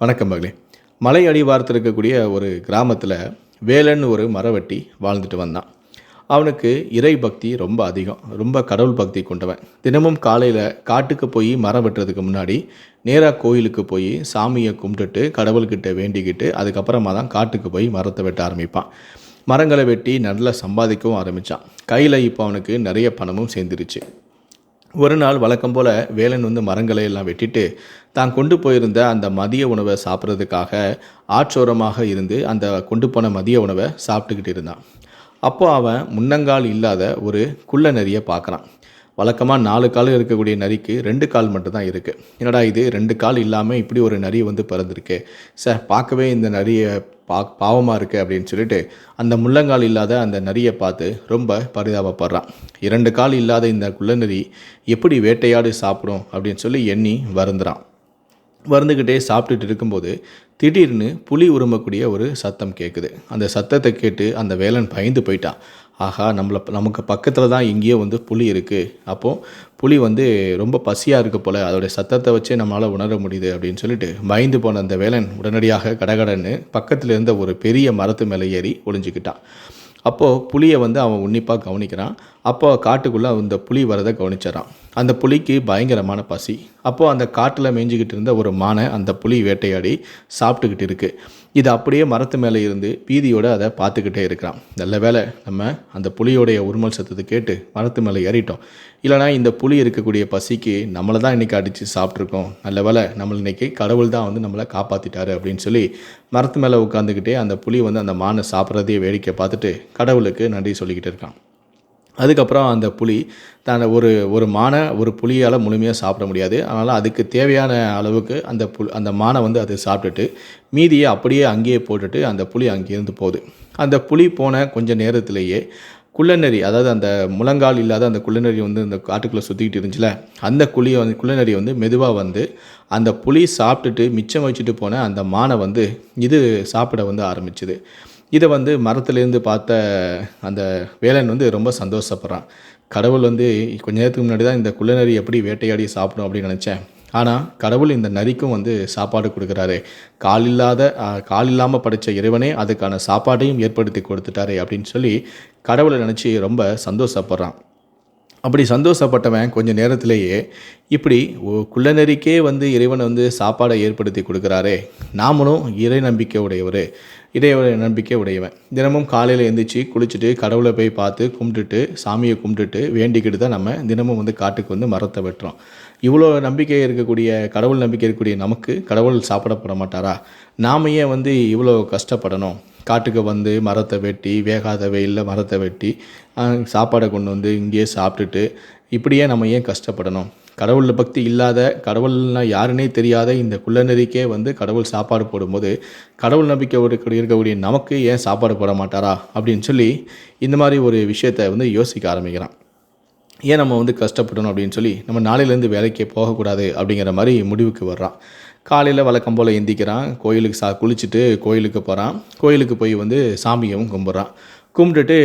வணக்கம் மகளே. மலை அடிவாரத்தில் இருக்கக்கூடிய ஒரு கிராமத்தில் வேலன் ஒரு மரவெட்டி வாழ்ந்துட்டு வந்தான். அவனுக்கு இறை பக்தி ரொம்ப அதிகம். ரொம்ப கடவுள் பக்தி கொண்டவன். தினமும் காலையில் காட்டுக்கு போய் மரம் வெட்டுறதுக்கு முன்னாடி நேராக கோயிலுக்கு போய் சாமியை கும்பிட்டுட்டு கடவுள்கிட்ட வேண்டிக்கிட்டு அதுக்கப்புறமா தான் காட்டுக்கு போய் மரத்தை வெட்ட ஆரம்பிப்பான். மரங்களை வெட்டி நல்லா சம்பாதிக்கவும் ஆரம்பித்தான் கையில் இப்போ அவனுக்கு நிறைய பணமும் சேர்ந்துருச்சு. ஒரு நாள் வழக்கம் போல் வேலன் வந்து மரங்களை எல்லாம் வெட்டிட்டு தான் கொண்டு போயிருந்த அந்த மதிய உணவை சாப்பிட்றதுக்காக ஆற்றோரமாக இருந்து அந்த கொண்டு போன மதிய உணவை சாப்பிட்டுக்கிட்டு இருந்தான். அப்போ அவன் முன்னங்கால் இல்லாத ஒரு குள்ள நரியை பார்க்குறான். வழக்கமாக நாலு கால் இருக்கக்கூடிய நரிக்கு ரெண்டு கால் மட்டும்தான் இருக்குது என்னடா இது ரெண்டு கால் இல்லாமல் இப்படி ஒரு நரி வந்து பிறந்திருக்கு. சார் பார்க்கவே இந்த நரியை பா பாவமாக இருக்குது அப்படின்னு சொல்லிட்டு அந்த முள்ளங்கால் இல்லாத அந்த நரியை பார்த்து ரொம்ப பரிதாபப்படுறான். இரண்டு கால் இல்லாத இந்த குள்ளநரி எப்படி வேட்டையாடி சாப்பிடும் அப்படின்னு சொல்லி எண்ணி வருந்துறான். வருந்துக்கிட்டே சாப்பிட்டுட்டு இருக்கும்போது திடீர்னு புலி உருமக்கூடிய ஒரு சத்தம் கேட்குது அந்த சத்தத்தை கேட்டு அந்த வேலன் பயந்து போயிட்டான். ஆஹா நம்மளை நமக்கு பக்கத்தில் தான் எங்கேயோ வந்து புலி இருக்குது அப்போது புலி வந்து ரொம்ப பசியாக இருக்க போல் அதோடைய சத்தத்தை வச்சே நம்மளால் உணர முடியுது அப்படின்னு சொல்லிட்டு பயந்து போன அந்த வேலன் உடனடியாக கடகடன்னு பக்கத்தில் இருந்த ஒரு பெரிய மரத்து மேலே ஏறி ஒளிஞ்சிக்கிட்டான். அப்போது புளியை வந்து அவன் உன்னிப்பாக கவனிக்கிறான். அப்போ காட்டுக்குள்ளே அந்த புலி வரதை கவனிச்சிடறான் அந்த புலிக்கு பயங்கரமான பசி. அப்போது அந்த காட்டில் மேய்ஞ்சிக்கிட்டு இருந்த ஒரு மானை அந்த புலி வேட்டையாடி சாப்பிட்டுக்கிட்டு இருக்குது இது அப்படியே மரத்து மேலே இருந்து பீதியோடு அதை பார்த்துக்கிட்டே இருக்கிறான் நல்ல வேளை நம்ம அந்த புலியோடைய உருமல் சத்தத்தை கேட்டு மரத்து மேலே ஏறிட்டோம். இல்லைனா இந்த புலி இருக்கக்கூடிய பசிக்கு நம்மளை தான் இன்றைக்கி அடித்து சாப்பிட்ருக்கோம் நல்ல வேளை நம்மளை இன்றைக்கி கடவுள் தான் வந்து நம்மளை காப்பாற்றிட்டாரு அப்படின்னு சொல்லி மரத்து மேலே உட்காந்துக்கிட்டே அந்த புலி வந்து அந்த மானை சாப்பிட்றதையே வேடிக்கை பார்த்துட்டு கடவுளுக்கு நன்றி சொல்லிக்கிட்டு இருக்கான். அதுக்கப்புறம் அந்த புளி தான் ஒரு ஒரு மானை ஒரு புளியால் முழுமையாக சாப்பிட முடியாது. அதனால் அதுக்கு தேவையான அளவுக்கு அந்த புல் அந்த மானை வந்து அது சாப்பிட்டுட்டு மீதியை அப்படியே அங்கேயே போட்டுட்டு அந்த புளி அங்கேருந்து போகுது. அந்த புளி போன கொஞ்ச நேரத்திலேயே குள்ளநரி அதாவது அந்த முழங்கால் இல்லாத அந்த குள்ளநெறி வந்து அந்த காட்டுக்குள்ளே சுற்றிக்கிட்டு இருந்துச்சுல அந்த குழியை வந்து குள்ளநெறி வந்து மெதுவாக வந்து அந்த புளி சாப்பிட்டுட்டு மிச்சம் வச்சுட்டு போன அந்த மானை வந்து இது சாப்பிட வந்து ஆரம்பிச்சுது. இதை வந்து மரத்துலேருந்து பார்த்த அந்த வேலன் வந்து ரொம்ப சந்தோஷப்படுறான். கடவுள் வந்து கொஞ்ச நேரத்துக்கு முன்னாடி தான் இந்த குள்ளநரி எப்படி வேட்டையாடி சாப்பிடும் அப்படின்னு நினச்சேன். ஆனால் கடவுள் இந்த நரிக்கும் வந்து சாப்பாடு கொடுக்குறாரு. கால் இல்லாத கால் இல்லாமல் படித்த இறைவனே அதுக்கான சாப்பாட்டையும் ஏற்படுத்தி கொடுத்துட்டாரு அப்படின்னு சொல்லி கடவுளை நினச்சி ரொம்ப சந்தோஷப்படுறான். அப்படி சந்தோஷப்பட்டவன் கொஞ்ச நேரத்திலேயே இப்படி குள்ளநெறிக்கே வந்து இறைவன் வந்து சாப்பாடை ஏற்படுத்தி கொடுக்குறாரே. நாமளும் இறை நம்பிக்கை உடையவர் இறை நம்பிக்கை உடையவன். தினமும் காலையில் எழுந்திரிச்சு குளிச்சுட்டு கடவுளை போய் பார்த்து கும்பிட்டுட்டு சாமியை கும்பிட்டுட்டு வேண்டிக்கிட்டு தான் நம்ம தினமும் வந்து காட்டுக்கு வந்து மரத்தை வெட்டுறோம். இவ்வளோ நம்பிக்கை இருக்கக்கூடிய கடவுள் நம்பிக்கை இருக்கக்கூடிய நமக்கு கடவுள் சாப்பிடப்பட மாட்டாரா? நாம ஏன் வந்து இவ்வளோ கஷ்டப்படணும்? காட்டுக்கு வந்து மரத்தை வெட்டி வேகாத வெயிலில் மரத்தை வெட்டி சாப்பாடை கொண்டு வந்து இங்கேயே சாப்பிட்டுட்டு இப்படியே நம்ம ஏன் கஷ்டப்படணும்? கடவுள் பக்தி இல்லாத கடவுள்னா யாருன்னே தெரியாத இந்த குள்ளநெறிக்கே வந்து கடவுள் சாப்பாடு போடும்போது கடவுள் நம்பிக்கை இருக்கக்கூடிய இருக்கக்கூடிய நமக்கு ஏன் சாப்பாடு போட மாட்டாரா? அப்படின்னு சொல்லி இந்த மாதிரி ஒரு விஷயத்தை வந்து யோசிக்க ஆரம்பிக்கிறான். ஏன் நம்ம வந்து கஷ்டப்படணும் அப்படின்னு சொல்லி நம்ம நாளையிலேருந்து வேலைக்கு போகக்கூடாது அப்படிங்கிற மாதிரி முடிவுக்கு வர்றான். காலையில் வழக்கம் போல் எந்திக்கிறான் கோயிலுக்கு சா குளிச்சுட்டு கோயிலுக்கு போகிறான் கோயிலுக்கு போய் வந்து சாமியும் கும்பிட்றான். கும்பிட்டுட்டு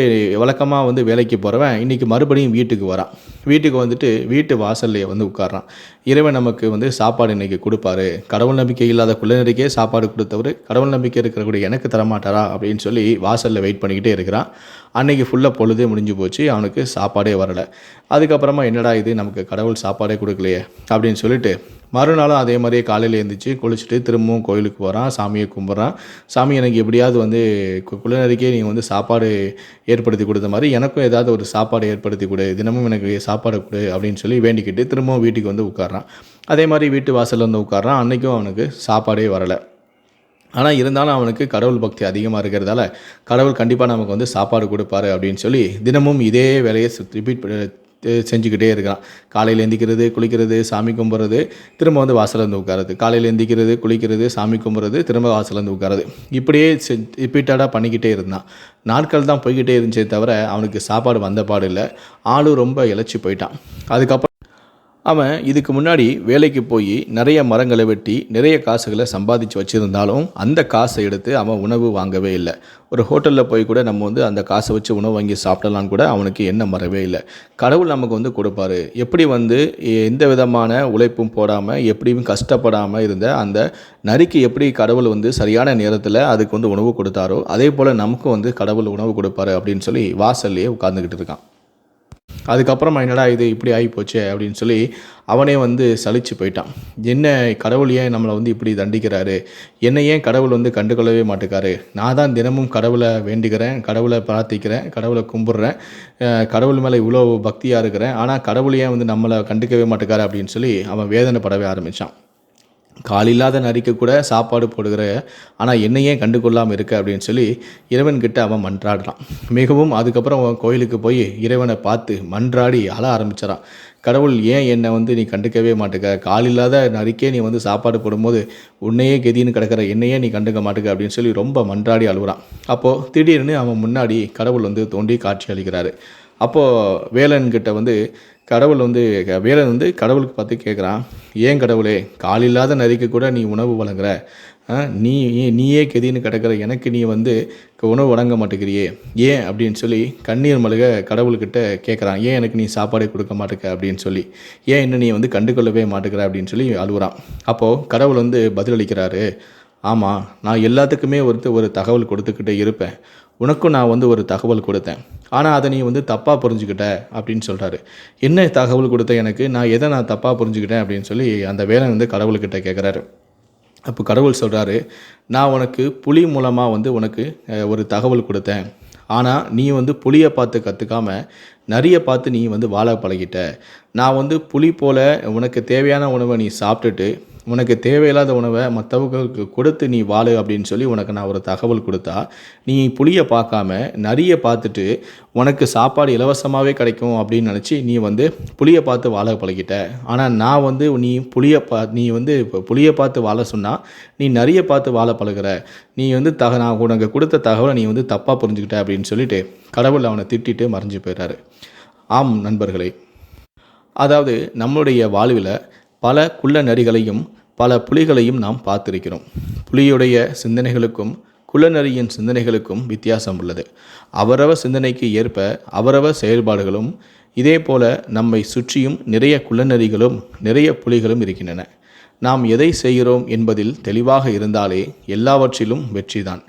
வழக்கமாக வந்து வேலைக்கு போகிறவன் இன்றைக்கி மறுபடியும் வீட்டுக்கு வரான். வீட்டுக்கு வந்துட்டு வீட்டு வாசல்லையே வந்து உட்கார்றான். இறைவன் நமக்கு வந்து சாப்பாடு இன்றைக்கி கொடுப்பாரு. கடவுள் நம்பிக்கை இல்லாத குழந்தைக்கே சாப்பாடு கொடுத்தவர் கடவுள் நம்பிக்கை இருக்கிறக்கூடிய எனக்கு தரமாட்டாரா அப்படின்னு சொல்லி வாசலில் வெயிட் பண்ணிக்கிட்டே இருக்கிறான். அன்றைக்கி ஃபுல்லாக பொழுதே முடிஞ்சு போச்சு. அவனுக்கு சாப்பாடே வரலை. அதுக்கப்புறமா என்னடா இது? நமக்கு கடவுள் சாப்பாடே கொடுக்கலையே அப்படின்னு சொல்லிட்டு மறுநாளும் அதே மாதிரியே காலையில் எழுந்திரிச்சு குளிச்சுட்டு திரும்பவும் கோயிலுக்கு போகிறான் சாமியை கும்பிட்றான். சாமி எனக்கு எப்படியாவது வந்து கு- நீங்கள் வந்து சாப்பாடு ஏற்படுத்தி கொடுத்த மாதிரி எனக்கும் ஏதாவது ஒரு சாப்பாடு ஏற்படுத்தி கொடு தினமும் எனக்கு சாப்பாடு கொடு அப்படின்னு சொல்லி வேண்டிக்கிட்டு திரும்பவும் வீட்டுக்கு வந்து உட்கார்றான். அதே மாதிரி வீட்டு வாசலில் வந்து உட்கார்றான். அன்றைக்கும் அவனுக்கு சாப்பாடே வரலை. ஆனால் இருந்தாலும் அவனுக்கு கடவுள் பக்தி அதிகமாக இருக்கிறதால கடவுள் கண்டிப்பாக நமக்கு வந்து சாப்பாடு கொடுப்பாரு அப்படின்னு சொல்லி தினமும் இதே வேலையை ரிப்பீட் செஞ்சுக்கிட்டே இருக்கிறான் காலையில் எந்திக்கிறது குளிக்கிறது சாமி கும்பிட்றது திரும்ப வந்து வாசல்ல வந்து உட்காருது காலையில் எந்திக்கிறது குளிக்கிறது சாமி கும்பிட்றது திரும்ப வாசல்ல வந்து உட்காருது இப்படியே ரிப்பீட்டடாக பண்ணிக்கிட்டே இருந்தான். நாட்கள் தான் போய்கிட்டே இருந்துச்சே தவிர அவனுக்கு சாப்பாடு வந்த பாடு இல்லை. ஆளும் ரொம்ப இழைச்சி போயிட்டான். அதுக்கப்புறம் அவன் இதுக்கு முன்னாடி வேலைக்கு போய் நிறைய மரங்களை வெட்டி நிறைய காசுகளை சம்பாதிச்சு வச்சுருந்தாலும் அந்த காசை எடுத்து அவன் உணவு வாங்கவே இல்லை. ஒரு ஹோட்டலில் போய் கூட நம்ம வந்து அந்த காசை வச்சு உணவு வாங்கி சாப்பிடலான்னு கூட அவனுக்கு எண்ணம் வரவே இல்லை. கடவுள் நமக்கு வந்து கொடுப்பாரு. எப்படி வந்து எந்த விதமான உழைப்பும் போடாமல் எப்படியும் கஷ்டப்படாமல் இருந்த அந்த நரிக்கு எப்படி கடவுள் வந்து சரியான நேரத்தில் அதுக்கு வந்து உணவு கொடுத்தாரோ அதே போல் நமக்கும் வந்து கடவுள் உணவு கொடுப்பாரு அப்படின்னு சொல்லி வாசல்லையே உட்காந்துக்கிட்டு இருக்கான். அதுக்கப்புறமா என்னடா இது இப்படி ஆகி போச்சு அப்படின்னு சொல்லி அவனே வந்து சலிச்சு போயிட்டான். என்ன கடவுள் ஏன் நம்மளை வந்து இப்படி தண்டிக்கிறாரு? என்னை ஏன் கடவுள் வந்து கண்டுகொள்ளவே மாட்டேக்காரு? நான் தான் தினமும் கடவுளை வேண்டிக்கிறேன் கடவுளை பிரார்த்திக்கிறேன் கடவுளை கும்பிட்றேன் கடவுள் மேலே இவ்வளோ பக்தியாக இருக்கிறேன் ஆனால் கடவுள் ஏன் வந்து நம்மளை கண்டுக்கவே மாட்டேக்காரு அப்படின்னு சொல்லி அவன் வேதனைப்படவே ஆரம்பித்தான் காலில்லாத நரிக்கு கூட சாப்பாடு போடுகிற ஆனால் என்னையே கண்டுகொள்ளாமல் இருக்க அப்படின்னு சொல்லி இறைவன்கிட்ட அவன் மன்றாடுறான். மிகவும் அதுக்கப்புறம் அவன் கோயிலுக்கு போய் இறைவனை பார்த்து மன்றாடி அழ ஆரம்பிச்சிடான் கடவுள் ஏன் என்னை வந்து நீ கண்டுக்கவே மாட்டேக்க? காலில்லாத நரிக்கே நீ வந்து சாப்பாடு போடும்போது உன்னையே கெதின்னு கிடக்கிற என்னையே நீ கண்டுக்க மாட்டேக்க அப்படின்னு சொல்லி ரொம்ப மன்றாடி அழுகுறான். அப்போது திடீர்னு அவன் முன்னாடி கடவுள் வந்து தோண்டி காட்சி அளிக்கிறாரு. அப்போது வேலன்கிட்ட வந்து கடவுள் வந்து வேலன் வந்து கடவுளுக்கு பார்த்து கேட்குறான் ஏன் கடவுளே காலில்லாத நரிக்கு கூட நீ உணவு வழங்குற? நீ நீயே கெதின்னு கிடக்கிற எனக்கு நீ வந்து உணவு வழங்க மாட்டேங்கிறியே ஏன்? அப்படின்னு சொல்லி கண்ணீர் மல்க கடவுள்கிட்ட கேட்குறான் ஏன் எனக்கு நீ சாப்பாடே கொடுக்க மாட்டேக்க? அப்படின்னு சொல்லி ஏன் இன்னும் நீ வந்து கண்டுகொள்ளவே மாட்டேங்கிற? அப்படின்னு சொல்லி அழுகுறான். அப்போது கடவுள் வந்து பதிலளிக்கிறாரு ஆமாம் நான் எல்லாத்துக்குமே ஒருத்தர் ஒரு தகவல் கொடுத்துக்கிட்டே இருப்பேன். உனக்கும் நான் வந்து ஒரு தகவல் கொடுத்தேன். ஆனால் அதை நீ வந்து தப்பாக புரிஞ்சுக்கிட்ட அப்படின்னு சொல்கிறாரு என்ன தகவல் கொடுத்த எனக்கு? நான் எதை நான் தப்பாக புரிஞ்சுக்கிட்டேன் அப்படின்னு சொல்லி அந்த வேலன் வந்து கடவுள்கிட்ட கேட்குறாரு அப்போ கடவுள் சொல்கிறாரு நான் உனக்கு புலி மூலமாக வந்து உனக்கு ஒரு தகவல் கொடுத்தேன். ஆனால் நீ வந்து புலியை பார்த்து கற்றுக்காம நிறைய பார்த்து நீ வந்து வாழ பழகிட்ட. நான் வந்து புலி போல் உனக்கு தேவையான உணவை நீ சாப்பிட்டுட்டு உனக்கு தேவையில்லாத உணவை மற்றவங்களுக்கு கொடுத்து நீ வாழு அப்படின்னு சொல்லி உனக்கு நான் ஒரு தகவல் கொடுத்தா நீ புளியை பார்க்காம நரியை பார்த்துட்டு உனக்கு சாப்பாடு இலவசமாகவே கிடைக்கும் அப்படின்னு நினச்சி நீ வந்து புளியை பார்த்து வாழ பழகிட்ட. ஆனால் நான் வந்து நீ புளியை பா நீ வந்து இப்போ புளியை பார்த்து வாழ சொன்னால் நீ நரியை பார்த்து வாழ பழகுற. நீ வந்து தக நான் உனக்கு கொடுத்த தகவலை நீ வந்து தப்பாக புரிஞ்சுக்கிட்ட அப்படின்னு சொல்லிட்டு கடவுள் அவனை திட்டிட்டு மறைஞ்சு போயிடுறாரு ஆம் நண்பர்களே. அதாவது நம்மளுடைய வாழ்வில் பல குள்ள நரிகளையும் பல புலிகளையும் நாம் பார்த்திருக்கிறோம். புலியுடைய சிந்தனைகளுக்கும் குள்ளநரியின் சிந்தனைகளுக்கும் வித்தியாசம் உள்ளது. அவரவர் சிந்தனைக்கு ஏற்ப அவரவர் செயல்பாடுகளும் இதே போல நம்மை சுற்றியும் நிறைய குள்ளநரிகளும் நிறைய புலிகளும் இருக்கின்றன. நாம் எதை செய்கிறோம் என்பதில் தெளிவாக இருந்தாலே எல்லாவற்றிலும் வெற்றிதான்.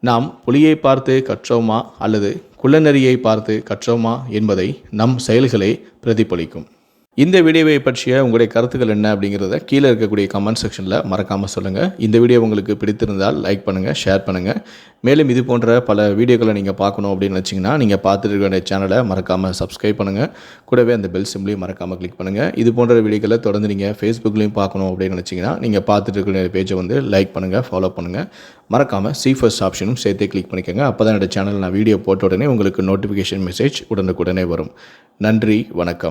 நாம் புலியை பார்த்து கற்றோமா அல்லது குள்ளநரியை பார்த்து கற்றோமா என்பதை நம் செயல்களே பிரதிபலிக்கும். இந்த வீடியோவை பற்றிய உங்களுடைய கருத்துக்கள் என்ன அப்படிங்கிறத கீழே இருக்கக்கூடிய கமெண்ட் செக்ஷனில் மறக்காமல் சொல்லுங்கள் இந்த வீடியோ உங்களுக்கு பிடித்திருந்தால் லைக் பண்ணுங்கள் ஷேர் பண்ணுங்கள் மேலும் இது போன்ற பல வீடியோக்களை நீங்கள் பார்க்கணும் அப்படின்னு நினச்சிங்கன்னா நீங்கள் பார்த்துட்டு இருக்க சேனலை மறக்காமல் சப்ஸ்கிரைப் பண்ணுங்கள் கூடவே அந்த பெல் சிம்லையும் மறக்காமல் கிளிக் பண்ணுங்கள் இது போன்ற வீடியோக்களை தொடர்ந்து நீங்கள் ஃபேஸ்புக்லேயும் பார்க்கணும் அப்படின்னு நினச்சிங்கன்னா நீங்கள் பார்த்துட்டு இருக்கிற பேஜை வந்து லைக் பண்ணுங்கள் ஃபாலோ பண்ணுங்கள் மறக்காமல் சி ஃபர்ஸ்ட் ஆப்ஷனும் சேர்த்தே கிளிக் பண்ணிக்கோங்க. அப்போ தான் என்னோடய சேனல் நான் வீடியோ போட்ட உடனே உங்களுக்கு நோட்டிஃபிகேஷன் மெசேஜ் உடனுக்குடனே வரும். நன்றி வணக்கம்.